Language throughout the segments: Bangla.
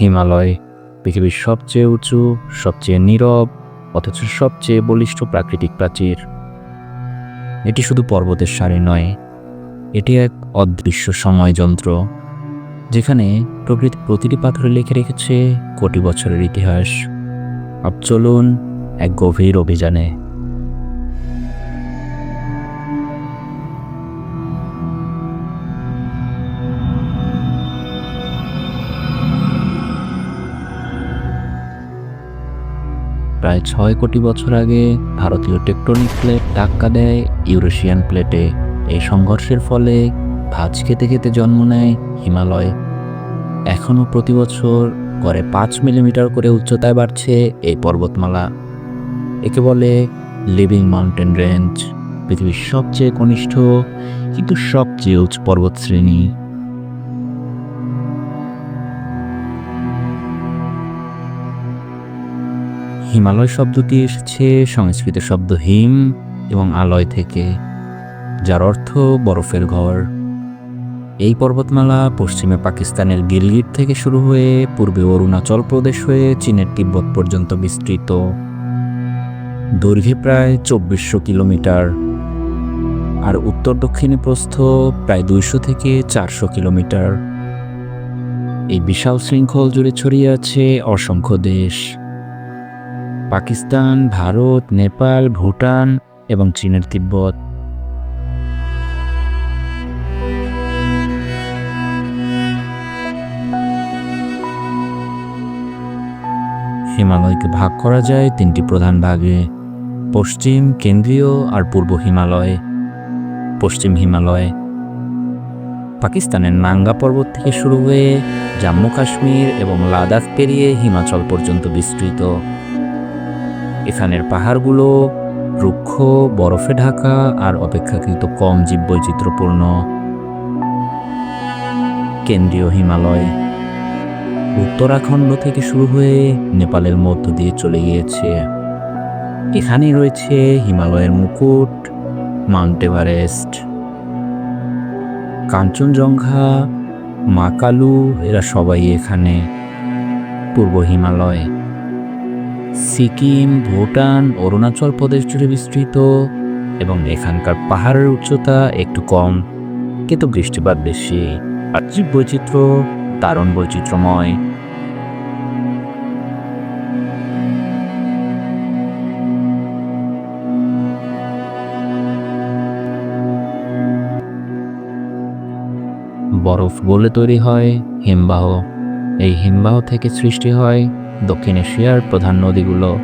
হিমালয়, পৃথিবীর সবচেয়ে উঁচু, সবচেয়ে নীরব, অথচ সবচেয়ে বলিষ্ঠ প্রাকৃতিক প্রাচীর। এটি শুধু পর্বতের সারি নয়, এটি এক অদৃশ্য সময়যন্ত্র, যেখানে প্রকৃতি প্রতিটি পাথরে লিখে রেখেছে কোটি বছরের ইতিহাস। চলুন এক গভীর অভিযানে প্রায় ছয় কোটি বছর আগে ভারতীয় টেকটনিক প্লেট ধাক্কা দেয় ইউরেশিয়ান প্লেটে। এই সংঘর্ষের ফলে ভাঁজ খেতে খেতে জন্ম নেয় হিমালয়। এখনও প্রতি বছর গড়ে পাঁচ মিলিমিটার করে উচ্চতায় বাড়ছে এই পর্বতমালা। একে বলে লিভিং মাউন্টেন রেঞ্জ, পৃথিবীর সবচেয়ে কনিষ্ঠ কিন্তু সবচেয়ে উচ্চ পর্বতশ্রেণী। হিমালয় শব্দটি এসেছে, সংস্কৃত শব্দ হিম এবং আলয় থেকে, যার অর্থ বরফের ঘর। এই পর্বতমালা পশ্চিমে পাকিস্তানের গিলগিট থেকে শুরু হয়ে পূর্বে অরুণাচল প্রদেশ হয়ে চীনের তিব্বত পর্যন্ত বিস্তৃত। দৈর্ঘ্যে প্রায় চব্বিশশো কিলোমিটার। আর উত্তর দক্ষিণে প্রস্থ প্রায় দুইশো থেকে চারশো কিলোমিটার। এই বিশাল শৃঙ্খল জুড়ে ছড়িয়ে আছে অসংখ্য দেশ। পাকিস্তান, ভারত, নেপাল, ভুটান এবং চীনের তিব্বত। হিমালয়কে ভাগ করা যায় তিনটি প্রধান ভাগে, পশ্চিম, কেন্দ্রীয় আর পূর্ব হিমালয়। পশ্চিম হিমালয় পাকিস্তানের নাঙ্গা পর্বত থেকে শুরু হয়ে জম্মু কাশ্মীর এবং লাদাখ পেরিয়ে হিমাচল পর্যন্ত বিস্তৃত। এখানের পাহাড়গুলো রুক্ষ, বরফে ঢাকা আর অপেক্ষাকৃত কম জীববৈচিত্র্যপূর্ণ। কেন্দ্রীয় হিমালয় উত্তরাখণ্ড থেকে শুরু হয়ে নেপালের মধ্য দিয়ে চলে গিয়েছে। এখানেই রয়েছে হিমালয়ের মুকুট, মাউন্ট এভারেস্ট, কাঞ্চনজঙ্ঘা মাকালু এরা সবাই এখানে। পূর্ব হিমালয় সিকিম, ভুটান, অরুণাচল প্রদেশ জুড়ে বিস্তৃত এবং এখানকার পাহাড়ের উচ্চতা একটু কম, কিন্তু বৃষ্টিপাত বেশি। আর জীব বৈচিত্র্য দারুণ বৈচিত্র্যময়। বরফ গলে তৈরি হয় হিমবাহ। এই হিমবাহ থেকে সৃষ্টি হয় দক্ষিণ এশিয়ার প্রধান নদীগুলো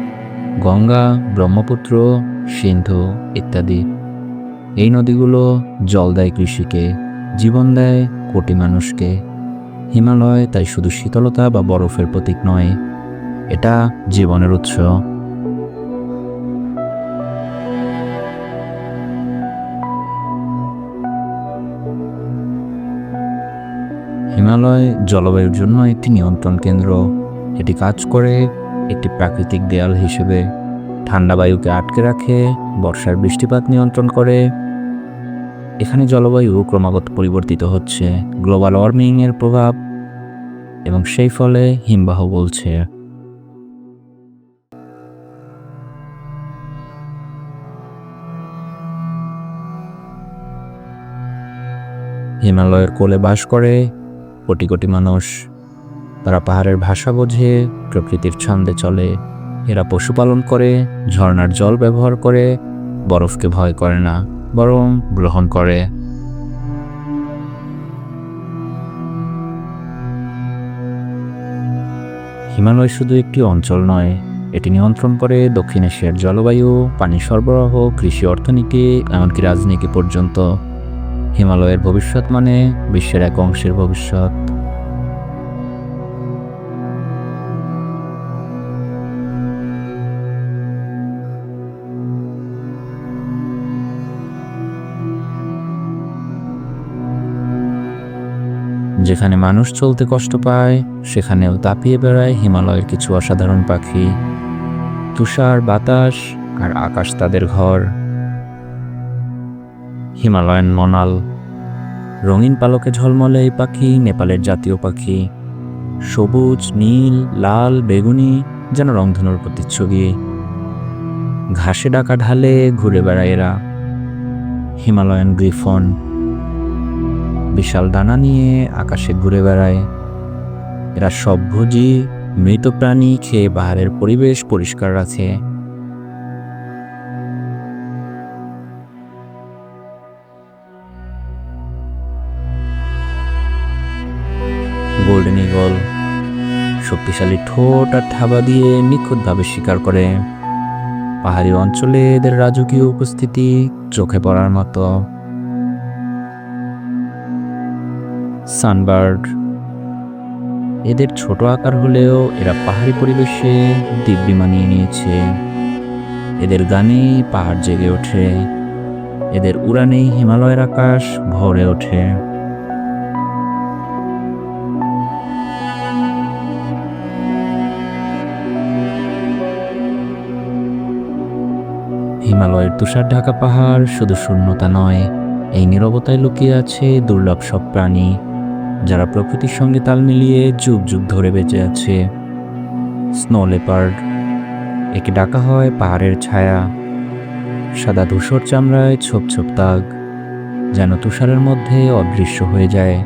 গঙ্গা, ব্রহ্মপুত্র, সিন্ধু ইত্যাদি। এই নদীগুলো জল দেয় কৃষিকে, জীবন দেয় কোটি মানুষকে। হিমালয় তাই শুধু শীতলতা বা বরফের প্রতীক নয়, এটা জীবনের উৎস। হিমালয় জলবায়ুর জন্য একটি নিয়ন্ত্রণ কেন্দ্র। এটি কাজ করে, একটি প্রাকৃতিক দেয়াল হিসেবে ঠান্ডা বায়ুকে আটকে রাখে, বর্ষার বৃষ্টিপাত নিয়ন্ত্রণ করে। এখানে জলবায়ু ক্রমাগত পরিবর্তিত হচ্ছে, গ্লোবাল ওয়ার্মিংয়ের প্রভাব, এবং সেই ফলে হিমবাহ বলছে। হিমালয়ের কোলে বাস করে কোটি কোটি মানুষ। তারা পাহাড়ের ভাষা বোঝে, প্রকৃতির ছন্দে চলে। এরা পশুপালন করে, ঝর্ণার জল ব্যবহার করে, বরফকে ভয় করে না, বরং গ্রহণ করে। হিমালয় শুধু একটি অঞ্চল নয়, এটি নিয়ন্ত্রণ করে দক্ষিণ এশিয়ার জলবায়ু, পানি সরবরাহ, কৃষি অর্থনীতি, এমনকি রাজনীতি পর্যন্ত। হিমালয়ের ভবিষ্যৎ মানে বিশ্বের এক অংশের ভবিষ্যৎ। যেখানে মানুষ চলতে কষ্ট পায়, সেখানেও তাপিয়ে বেড়ায় হিমালয়ের কিছু অসাধারণ পাখি। তুষার বাতাস আর আকাশ তাদের ঘর। Himalayan monal. রঙিন পালকে ঝলমলে এই পাখি, নেপালের জাতীয় পাখি। সবুজ, নীল, লাল, বেগুনি যেন রংধনুর প্রতিচ্ছবি। ঘাসে ডাকা ঢালে ঘুরে বেড়ায় এরা। Himalayan griffon. বিশাল ডানা নিয়ে আকাশে ঘুরে বেড়ায়। এরা সবভোজী মৃত প্রাণী খেয়ে পাহাড়ের পরিবেশ পরিষ্কার রাখে। গোল্ডেন ইগল শক্তিশালী ঠোঁট আর থাবা দিয়ে নিখুঁতভাবে শিকার করে। পাহাড়ি অঞ্চলে এদের রাজকীয় উপস্থিতি চোখে পড়ার মতো। সানবার্ড। এদের ছোট আকার হলেও এরা পাহাড়ি পরিবেশে দিব্যি মানিয়ে নিয়েছে। এদের গানে পাহাড় জেগে ওঠে। এদের উড়ানেই হিমালয়ের আকাশ ভরে ওঠে। হিমালয়ের তুষার ঢাকা পাহাড় শুধু শূন্যতা নয়, এই নীরবতায় লুকিয়ে আছে দুর্লভ সব প্রাণী। যারা প্রকৃতির সঙ্গে তাল মিলিয়ে যুগ যুগ ধরে বেঁচে আছে। স্নো লেপার্ড একে ডাকা হয় পাহাড়ের ছায়া। সাদা ধূসর চামড়ায় ছোপ ছোপ দাগ, যেন তুষারের মধ্যে অদৃশ্য হয়ে যায়।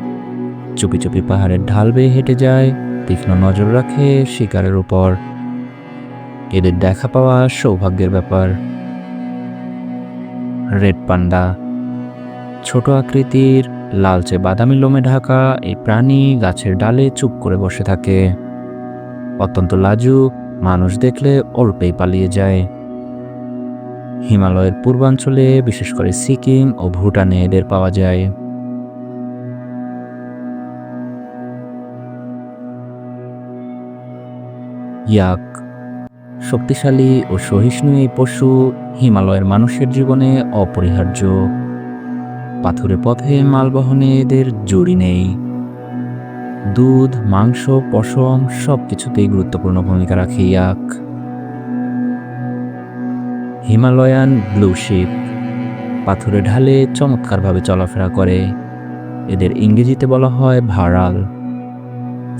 চুপি চুপি পাহাড়ের ঢাল বেয়ে হেঁটে যায়, তীক্ষ্ণ নজর রাখে শিকারের উপর। এদের দেখা পাওয়া সৌভাগ্যের ব্যাপার। রেড পান্ডা ছোট আকৃতির লালচে বাদামি লোমে ঢাকা এই প্রাণী গাছের ডালে চুপ করে বসে থাকে। অত্যন্ত লাজুক মানুষ দেখলে অল্পেই পালিয়ে যায়। হিমালয়ের পূর্বাঞ্চলে, বিশেষ করে সিকিম ও ভুটানে এদের পাওয়া যায়। ইয়াক, শক্তিশালী ও সহিষ্ণু এই পশু হিমালয়ের মানুষের জীবনে অপরিহার্য। পাথুরে পথে মালবহনে এদের জুড়ি নেই। দুধ, মাংস, পশম সব কিছুতেই গুরুত্বপূর্ণ ভূমিকা রাখে ইয়াক। হিমালয়ান ব্লু শিপ পাথুরে ঢালে চমৎকারভাবে চলাফেরা করে। এদের ইংরেজিতে বলা হয় ভাড়াল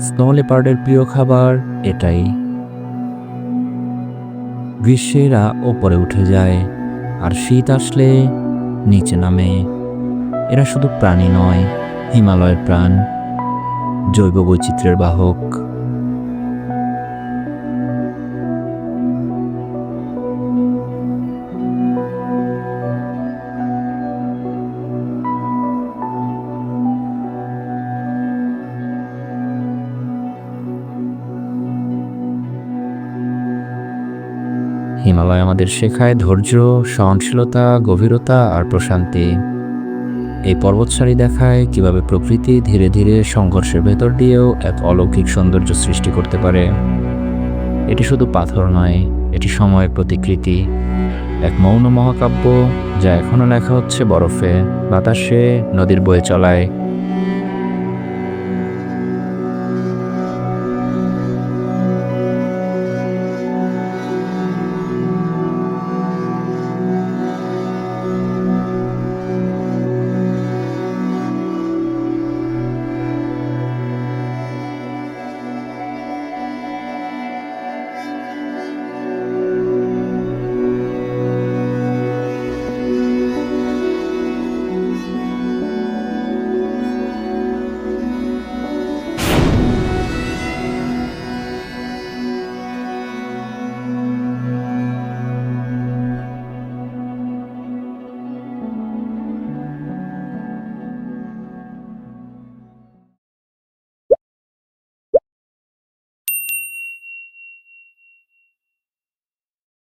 স্নো লেপার্ডের প্রিয় খাবার এটাই। গ্রীষ্মেরা ওপরে উঠে যায় আর শীত আসলে নিচে নামে। এরা শুধু প্রাণী নয়, হিমালয়ের প্রাণ, জৈব বৈচিত্র্যের বাহক। হিমালয় আমাদের শেখায় ধৈর্য, সহনশীলতা, গভীরতা আর প্রশান্তি। এই পর্বতসারি দেখায় কীভাবে প্রকৃতি ধীরে ধীরে সংঘর্ষের ভেতর দিয়েও এক অলৌকিক সৌন্দর্য সৃষ্টি করতে পারে। এটি শুধু পাথর নয়, এটি সময়ের প্রতিকৃতি। এক মৌন মহাকাব্য যা এখনও লেখা হচ্ছে বরফে, বাতাসে, নদীর বয়ে চলায়।